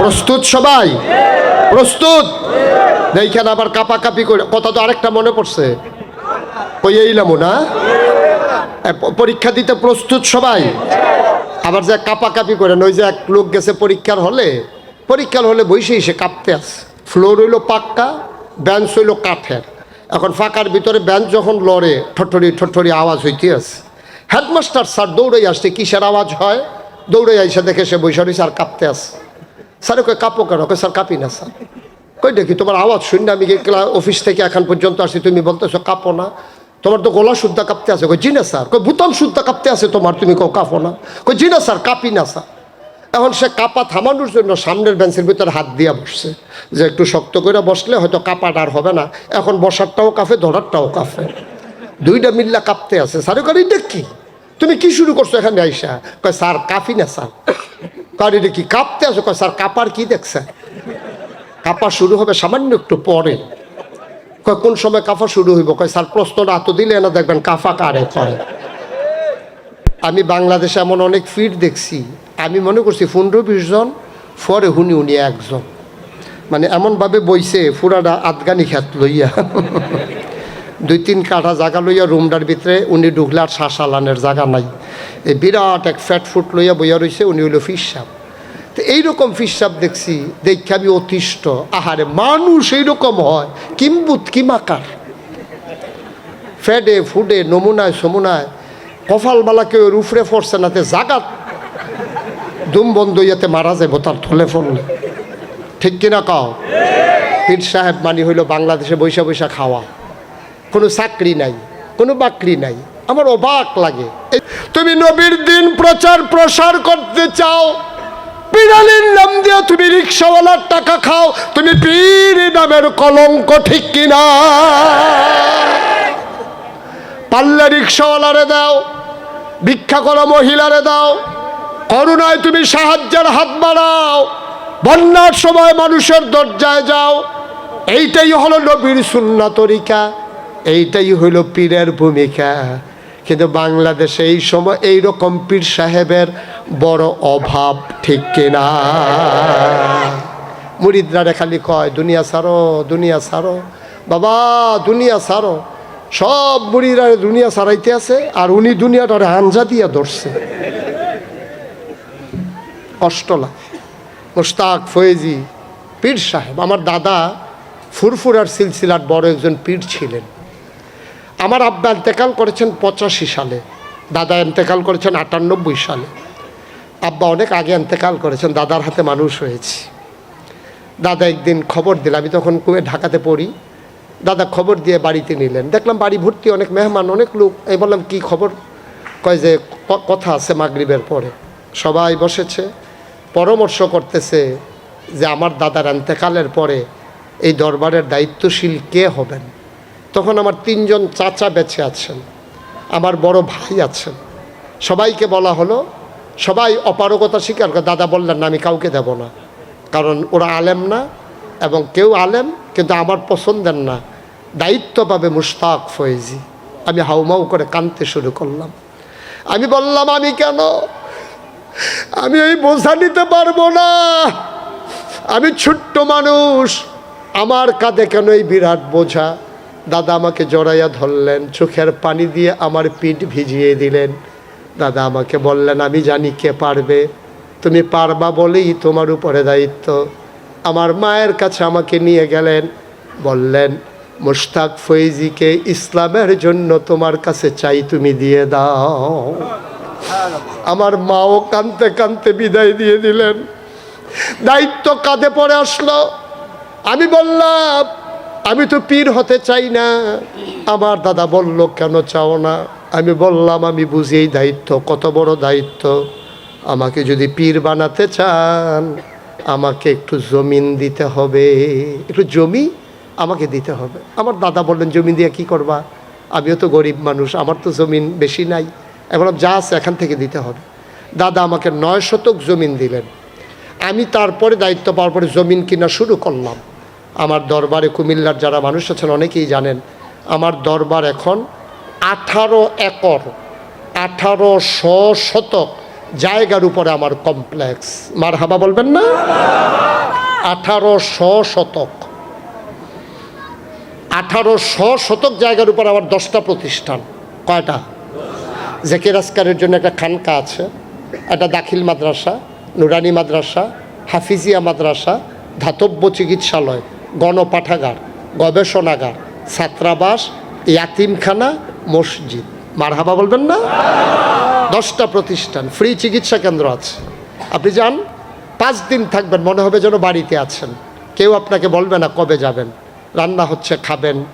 প্রস্তুত সবাই? প্রস্তুত? এইখানে আবার কাপাকাপি করে, কথা তো আরেকটা মনে পড়ছে। কই এইলাম না? পরীক্ষা দিতে প্রস্তুত সবাই? আবার যে কাপাকাপি করে ওই যে এক লোক গেছে পরীক্ষার হলে পরীক্ষার হলে বসেই সে কাঁপতে আছে। ফ্লোর হইল পাক্কা, বেঞ্চ হইল কাঠের। এখন ফাঁকার ভিতরে বেঞ্চ যখন লড়ে ঠট্টরি ঠট্টরি আওয়াজ হইতে আছে। হেডমাস্টার স্যার দৌড়ে আসছে, কিসের আওয়াজ হয়? দৌড়ে আইসা দেখে সে বৈশা রয়েছে আর কাঁপতে আছে। স্যারে কই কাঁপো কেন? কই স্যার, কাঁপি না, স্যার। কই দেখি, তোমার আওয়াজ শুনে আমি অফিস থেকে এখন পর্যন্ত আসছি তুমি বলতেছো কাঁপো না। তোমার তো গলা শুদ্ধা কাঁপতে আছে। কই জি না, স্যার। কই বুতাম শুদ্ধা কাঁপতে আছে তোমার, তুমি কো কাঁপো না। কই জি না, স্যার, কাঁপি না, স্যার। এখন সে কাপা থামানোর জন্য সামনের বেঞ্চের ভিতরে হাত দিয়া বসছে। যে একটু শক্ত করে বসলে হয়তো কাপাটা আর হবে না। এখন বসারটাও কাফে ধরারটাও কাফে দুইটা মিল্লা কাঁপতে আছে। স্যারে করি এটা কি তুমি কি শুরু করছ এখানে আইসা? কয়, স্যার কাফি না, স্যার। কার এটা কি কাঁপতে কয়, স্যার, কাপার কি দেখছে? কাপা শুরু হবে সামান্য একটু পরে। কয়, কোন সময় কাফা শুরু হইব? কয়, স্যার, প্রশ্নটা এত দিলে না, দেখবেন কাফা কারে কয়। আমি বাংলাদেশে এমন অনেক ফিট দেখছি। আমি মনে করছি পনেরো বিশ জন, পরে হুনি উনি একজন। মানে এমনভাবে বইছে ফুরাটা আদগানি খ্যাত লইয়া। দুই তিন কাঠা জায়গা লইয়া রুমটার ভিতরে উনি ঢুকলে আর শ্বাসালানের জায়গা নাই। এই বিরাট এক ফ্যাট ফুট লইয়া বইয়া রইছে, উনি হইল ফিসাব তো এইরকম ফিসাব দেখছি, দেখে আমি অতিষ্ঠ। আহারে, মানুষ এইরকম হয়, কিম্বুত কিমাকার ফেডে, ফুডে, নমুনায়, সমুনায় কফালবালা কেউ এর উফরে না, তে জাগাত দুম বন্ধ ইয়াতে মারা যাব তার থলে ফললে। ঠিক কিনা কাও? পীর সাহেব মানি হইল বাংলাদেশে বৈশা বৈশা খাওয়া। কোনো চাকরি নাই, কোনো বাকরি নাই। আমার অবাক লাগে। তুমি নবীর দিন প্রচার প্রসার করতে চাও পিরালির নাম দিয়ে তুমি রিক্সাওয়ালার টাকা খাও, তুমি পীর নামের কলঙ্ক ঠিক কিনা? পাল্লে রিক্সাওয়ালারে দাও, ভিক্ষা করো মহিলারে দাও, করুণায় তুমি সাহায্যের হাত বাড়াও, বন্যার সময় মানুষের দরজায় যাও, এইটাই হলো নবীর সুন্না তরিকা। এইটাই হলো পীরের ভূমিকা। কিন্তু বাংলাদেশে এই সময় এই রকম পীর সাহেবের বড় অভাব ঠিক কিনা? মুরিদরা খালি কয়, দুনিয়া সারো দুনিয়া সারো বাবা, দুনিয়া সারো সব মুড়িরা দুনিয়া সারাইতে আছে আর উনি দুনিয়াটারে আঞ্জা দিয়া ধরছে। কষ্ট লাগে মোস্তাক ফয়েজি, পীর সাহেব। আমার দাদা ফুরফুরার সিলসিলার বড় একজন পীর ছিলেন। আমার আব্বা এন্তেকাল করেছেন পঁচাশি সালে, দাদা এন্তেকাল করেছেন আটানব্বই সালে। আব্বা অনেক আগে এন্তেকাল করেছেন, দাদার হাতে মানুষ হয়েছি। দাদা একদিন খবর দিল, আমি তখন কুয়ে ঢাকাতে পড়ি। দাদা খবর দিয়ে বাড়িতে নিলেন। দেখলাম বাড়ি ভর্তি অনেক মেহমান, অনেক লোক। এই বললাম, কি খবর? কয় যে কথা আছে মাগরিবের পরে। সবাই বসেছে, পরামর্শ করতেছে যে, আমার দাদার এন্তেকালের পরে এই দরবারের দায়িত্বশীল কে হবেন? তখন আমার তিনজন চাচা বেঁচে আছেন, আমার বড় ভাই আছেন। সবাইকে বলা হলো, সবাই অপারগতা স্বীকার করে, দাদা বললেন না, আমি কাউকে দেব না। কারণ ওরা আলেম না এবং কেউ আলেম, কিন্তু আমার পছন্দের না। দায়িত্ব পাবে ফয়েজি। আমি হাউমাউ করে কানতে শুরু করলাম। আমি বললাম, আমি কেন? আমি এই বোঝা নিতে পারব না। আমি ছোট্ট মানুষ। আমার কাঁধে কেন এই বিরাট বোঝা? দাদা আমাকে জড়াইয়া ধরলেন, চোখের পানি দিয়ে আমার পিঠ ভিজিয়ে দিলেন। দাদা আমাকে বললেন, আমি জানি কে পারবে। তুমি পারবা বলেই তোমার উপরে দায়িত্ব। আমার মায়ের কাছে আমাকে নিয়ে গেলেন। বললেন, মুশতাক ফৈজিকে ইসলামের জন্য তোমার কাছে চাই, তুমি দিয়ে দাও। আমার মাও কানতে কানতে বিদায় দিয়ে দিলেন। দায়িত্ব কাঁধে পড়ে আসলো। আমি বললাম আমি তো পীর হতে চাই না। আমার দাদা বলল, কেন চাও না? আমি বললাম, আমি বুঝি এই দায়িত্ব, কত বড় দায়িত্ব। আমাকে যদি পীর বানাতে চান, আমাকে একটু জমিন দিতে হবে। একটু জমি আমাকে দিতে হবে। আমার দাদা বললেন জমি দিয়ে কি করবা? আমিও তো গরিব মানুষ, আমার তো জমিন বেশি নাই। এখন যা আছে এখান থেকে দিতে হবে। দাদা আমাকে নয় শতক জমিন দিলেন। আমি তারপরে দায়িত্ব পাওয়ার পরে জমিন কিনা শুরু করলাম। আমার দরবারে কুমিল্লার যারা মানুষ আছেন অনেকেই জানেন, আমার দরবার এখন আঠারো একর আঠারো শ শতক জায়গার উপরে আমার কমপ্লেক্স। মার হাবা বলবেন না? আঠারোশো শতক। আঠারোশো শতক জায়গার উপর আমার দশটা প্রতিষ্ঠান। কয়টা? জেকের আসকারের জন্য একটা খানকা আছে, একটা দাখিল মাদ্রাসা, নুরানি মাদ্রাসা, হাফিজিয়া মাদ্রাসা, ধাতব্য চিকিৎসালয়। গণপাঠাগার, গবেষণাগার, ছাত্রাবাস, ইয়াতিমখানা, মসজিদ। মারহাবা বলবেন না? দশটা প্রতিষ্ঠান, ফ্রি চিকিৎসা কেন্দ্র আছে। আপনি যান, পাঁচ দিন থাকবেন, মনে হবে যেন বাড়িতে আছেন। কেউ আপনাকে বলবে না কবে যাবেন। রান্না হচ্ছে, খাবেন,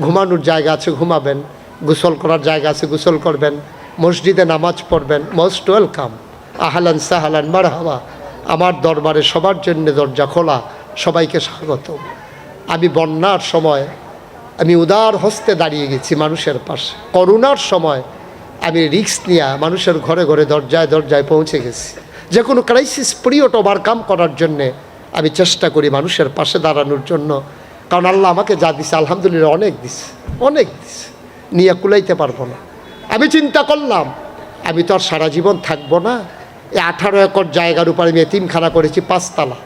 ঘুমানোর জায়গা আছে, ঘুমাবেন, গোসল করার জায়গা আছে, গোসল করবেন, মসজিদে নামাজ পড়বেন মোস্ট ওয়েলকাম আহালান সাহালান, মারহাবা। আমার দরবারে সবার জন্য দরজা খোলা, সবাইকে স্বাগত আমি বন্যার সময় আমি উদার হস্তে দাঁড়িয়ে গেছি মানুষের পাশে। করোনার সময় আমি রিক্স নিয়ে মানুষের ঘরে ঘরে দরজায় দরজায় পৌঁছে গেছি। যে কোনো ক্রাইসিস পিরিয়ড ওভারকাম করার জন্যে আমি চেষ্টা করি মানুষের পাশে দাঁড়ানোর জন্য। কারণ আল্লাহ আমাকে যা দিছে, আলহামদুলিল্লাহ অনেক দিছে অনেক দিছে। নিয়ে কুলাইতে পারব না। আমি চিন্তা করলাম, আমি তো আর সারা জীবন থাকব না। এই আঠারো একর জায়গার উপর আমি এতিমখানা করেছি, পাঁচতলা।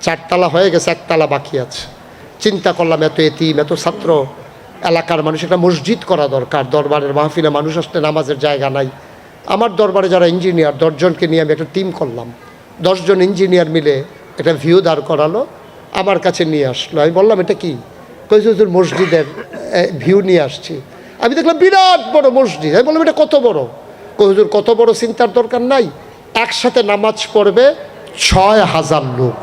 চারতলা হয়ে গেছে, একতলা বাকি আছে। চিন্তা করলাম, এত এতিম, এত ছাত্র এলাকার মানুষ, একটা মসজিদ করা দরকার, দরবারের মাহফিলে মানুষ আসতে নামাজের জায়গা নাই। আমার দরবারে যারা ইঞ্জিনিয়ার দশজনকে নিয়ে আমি একটা টিম করলাম। দশজন ইঞ্জিনিয়ার মিলে একটা ভিউ দাঁড় করালো, আমার কাছে নিয়ে আসলো। আমি বললাম, এটা কি? কইছে হুজুর, মসজিদের ভিউ নিয়ে আসছি। আমি দেখলাম, বিরাট বড় মসজিদ। আমি বললাম, এটা কত বড়? কই হুজুর, কত বড় চিন্তার দরকার নাই। একসাথে নামাজ পড়বে ছয় হাজার লোক।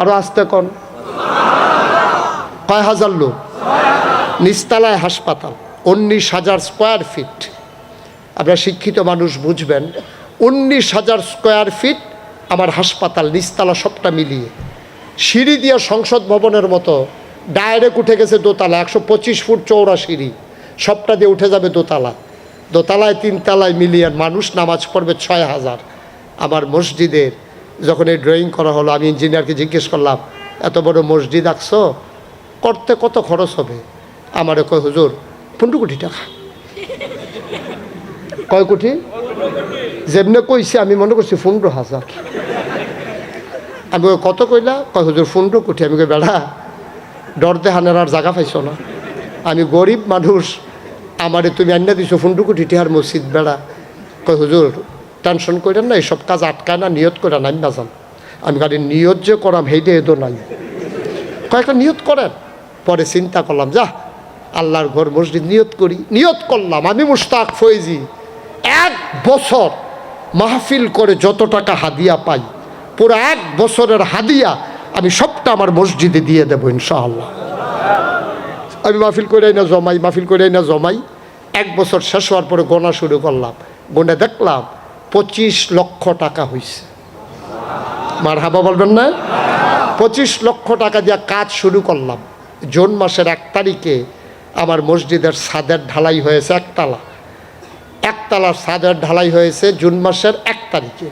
আরও আসতে কন। কয় হাজার লোক? নিস্তালায় হাসপাতাল, উনিশ হাজার স্কোয়ার ফিট আপনারা শিক্ষিত মানুষ বুঝবেন, উনিশ হাজার স্কোয়ার ফিট আমার হাসপাতাল, নিস্তালা সবটা মিলিয়ে। সিঁড়ি দিয়ে সংসদ ভবনের মতো ডাইরেক্ট উঠে গেছে দোতলা, একশো পঁচিশ ফুট চৌড়া সিঁড়ি সবটা দিয়ে উঠে যাবে দোতলা। দোতলায় তিনতলায় মিলিয়ে মানুষ, নামাজ পড়বে ছয় হাজার। আমার মসজিদের যখন এই ড্রয়িং করা হলো, আমি ইঞ্জিনিয়ারকে জিজ্ঞেস করলাম এত বড় মসজিদ আঁকছো, করতে কত খরচ হবে? আমারে কয়, হুজুর, পনেরো কোটি টাকা। কয় কোটি? যেমনে কইছে, আমি মনে করছি পনেরো হাজার। আমি কত কইলা? কয়, হুজুর, পনেরো কোটি। আমি কই বেড়া, ডর দেহানের আর জায়গা পাইছ না। আমি গরিব মানুষ, আমারে তুমি আন্না দিছো পনেরো কোটি টিহার মসজিদ, বেড়া। কয়, হুজুর, টেনশন করেন না এইসব কাজ আটকায় না, নিয়ত করে না না যান। আমি খালি নিয়ত যে করাম হেইটে এদো নাই। কয়েকটা নিয়ত করেন, পরে চিন্তা করলাম যা আল্লাহর ঘর মসজিদ নিয়ত করি। নিয়ত করলাম, আমি মুস্তাক ফৈজি। এক বছর মাহফিল করে যত টাকা হাদিয়া পাই, পুরো এক বছরের হাদিয়া আমি সবটা আমার মসজিদে দিয়ে দেবো, ইনশাআল্লাহ। আমি মাহফিল করে না জমাই, মাহফিল করে না জমাই। এক বছর শেষ হওয়ার পরে গোনা শুরু করলাম। গোনা দেখলাম পঁচিশ লক্ষ টাকা হয়েছে মার হাবা বলবেন না? পঁচিশ লক্ষ টাকা দিয়ে কাজ শুরু করলাম। জুন মাসের এক তারিখে আমার মসজিদের সাদের ঢালাই হয়েছে একতলা। একতলার সাদের ঢালাই হয়েছে জুন মাসের এক তারিখে।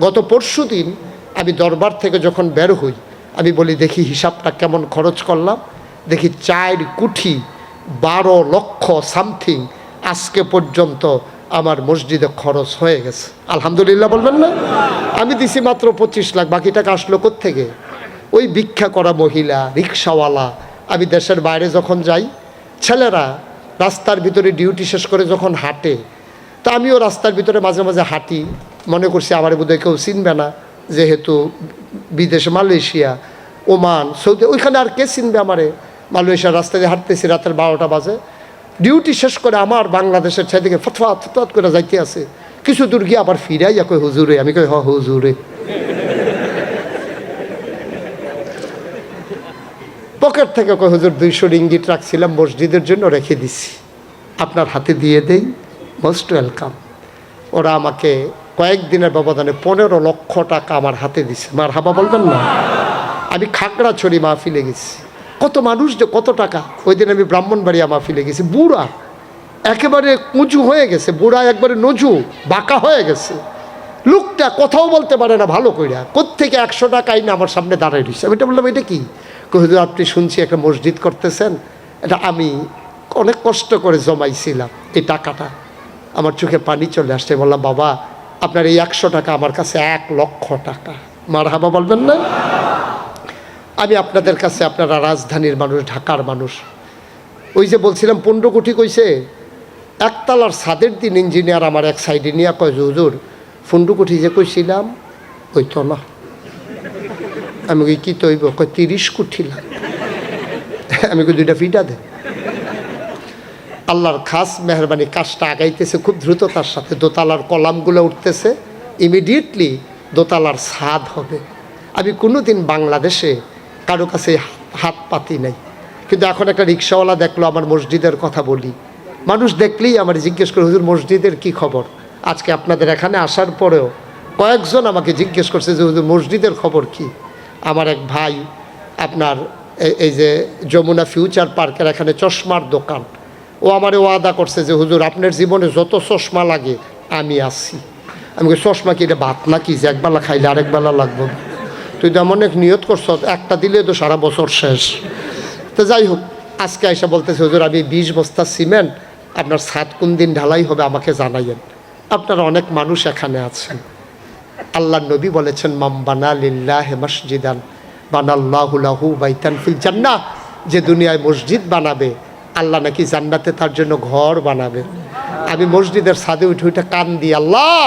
গত পরশু দিন আমি দরবার থেকে যখন বের হই, আমি বলি, দেখি হিসাবটা কেমন খরচ করলাম? দেখি চার কুঠি বারো লক্ষ সামথিং আজকে পর্যন্ত আমার মসজিদে খরচ হয়ে গেছে। আলহামদুলিল্লাহ বলবেন না? আমি দিছি মাত্র পঁচিশ লাখ, বাকি টাকা আসলো থেকে ওই ভিক্ষা করা মহিলা, রিক্সাওয়ালা, আমি দেশের বাইরে যখন যাই, ছেলেরা রাস্তার ভিতরে ডিউটি শেষ করে যখন হাঁটে, তা আমিও রাস্তার ভিতরে মাঝে মাঝে হাঁটি। মনে করছি আমার বোধহয় কেউ চিনবে না, যেহেতু বিদেশে মালয়েশিয়া, ওমান, সৌদি ওইখানে আর কে চিনবে আমারে? মালয়েশিয়ার রাস্তা দিয়ে হাঁটতেছি, রাতের বারোটা বাজে। ডিউটি শেষ করে আমার বাংলাদেশের ছেলেকে ফতফাত ফতফাত করে যাইতে আছে। কিছু দূর গিয়ে আবার ফিরাই কই হুজুরে, আমি কই হ, হুজুরে। পকেট থেকে কই হুজুর, দুইশো রিঙ্গিট রাখছিলাম মসজিদের জন্য, রেখে দিছি। আপনার হাতে দিয়ে দেই, মোস্ট ওয়েলকাম। ওরা আমাকে কয়েকদিনের ব্যবধানে পনেরো লক্ষ টাকা আমার হাতে দিছে। মার হাবা বলবেন না। আমি খাগড়াছড়ি মাহফিলে গেছি। কত মানুষ যে কত টাকা? ওই দিন আমি ব্রাহ্মণবাড়িয়া মাহফিলে গেছি। বুড়া, একেবারে উঁচু হয়ে গেছে। বুড়া একবারে নজু, বাঁকা হয়ে গেছে। লোকটা কথাও বলতে পারে না ভালো কইরা। কোত্থেকে একশো টাকা আইনে আমার সামনে দাঁড়ায় রয়েছে আমি এটা বললাম, এটা কি? হুজুর, আপনি শুনছি একটা মসজিদ করতেছেন। এটা আমি অনেক কষ্ট করে জমাইছিলাম এই টাকাটা। আমার চোখে পানি চলে আসছে। বললাম, বাবা, আপনার এই একশো টাকা আমার কাছে এক লক্ষ টাকা। মার হাবা বলবেন না? আমি আপনাদের কাছে আপনারা রাজধানীর মানুষ, ঢাকার মানুষ। ওই যে বলছিলাম, পনেরো কোটি কইছে, একতলার সাদের দিন ইঞ্জিনিয়ার আমার এক সাইডে নিয়ে কয় হুজুর, পনেরো কোটি যে কইছিলাম, ওই তো না। আমি কই, কি তৈব? কয়, তিরিশ কোটি আমি কই, দুইটা ফিটা দেন আল্লাহর খাস মেহরবানি কাজটা আগাইতেছে খুব দ্রুততার সাথে দোতালার কলামগুলো উঠতেছে। ইমিডিয়েটলি দোতলার ছাদ হবে। আমি কোনোদিন বাংলাদেশে কারও কাছে হাত পাতি নাই। কিন্তু এখন একটা রিক্সাওয়ালা দেখল আমার মসজিদের কথা বলি। মানুষ দেখলেই আমার জিজ্ঞেস করে, হুজুর, মসজিদের কি খবর? আজকে আপনাদের এখানে আসার পরেও কয়েকজন আমাকে জিজ্ঞেস করছে যে, হুজুর, মসজিদের খবর কি? আমার এক ভাই, আপনার এই- যে যমুনা ফিউচার পার্কের এখানে চশমার দোকান। ও আমারে ওয়াদা করছে যে, হুজুর, আপনার জীবনে যত চশমা লাগে, আমি আসি। আমি চশমা কি, এটা ভাত নাকি যে একবেলা খাইলে আরেক বেলা লাগবে? তুই তো এক নিয়ত করছ একটা দিলে তো সারা বছর শেষ। তো যাই হোক, আজকে এসে বলতেছে, হুজুর, আমি বিশ বস্তা সিমেন্ট, আপনার সাত কোন দিন ঢালাই হবে আমাকে জানাইয়েন। আপনারা অনেক মানুষ এখানে আছেন। আল্লাহ নবী বলেছেন মাম্বানা লিল্লাহ মসজিদান বানাল্লাহুলাহু বাইতান ফিল জান্নাহ। যে দুনিয়ায় মসজিদ বানাবে, আল্লাহ নাকি জান্নাতে তার জন্য ঘর বানাবে। আমি মসজিদের ছাদে উঠে উঠে কান দিই, আল্লাহ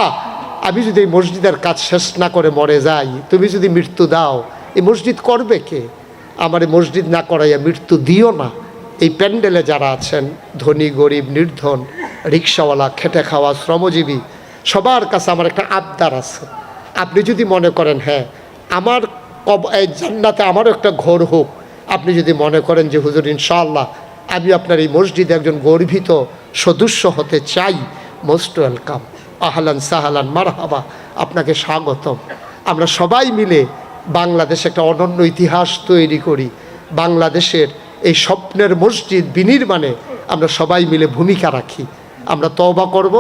আমি যদি এই মসজিদের কাজ শেষ না করে মরে যাই, তুমি যদি মৃত্যু দাও, এই মসজিদ করবে কে? আমার এই মসজিদ না করাইয়া মৃত্যু দিও না। এই প্যান্ডেলে যারা আছেন, ধনী, গরিব, নির্ধন, রিক্সাওয়ালা, খেটে খাওয়া, শ্রমজীবী, সবার কাছে আমার একটা আবদার আছে। আপনি যদি মনে করেন হ্যাঁ আমার এই জান্নাতে আমারও একটা ঘর হোক, আপনি যদি মনে করেন যে, হুজুর, ইনশাআল্লাহ, আমি আপনার এই মসজিদে একজন গর্বিত সদস্য হতে চাই, মোস্ট ওয়েলকাম। আহলান সাহালান মারহাবা। আপনাকে স্বাগতম। আমরা সবাই মিলে বাংলাদেশ একটা অনন্য ইতিহাস তৈরি করি। বাংলাদেশের এই স্বপ্নের মসজিদ বিনির্মাণে আমরা সবাই মিলে ভূমিকা রাখি। আমরা তবা করব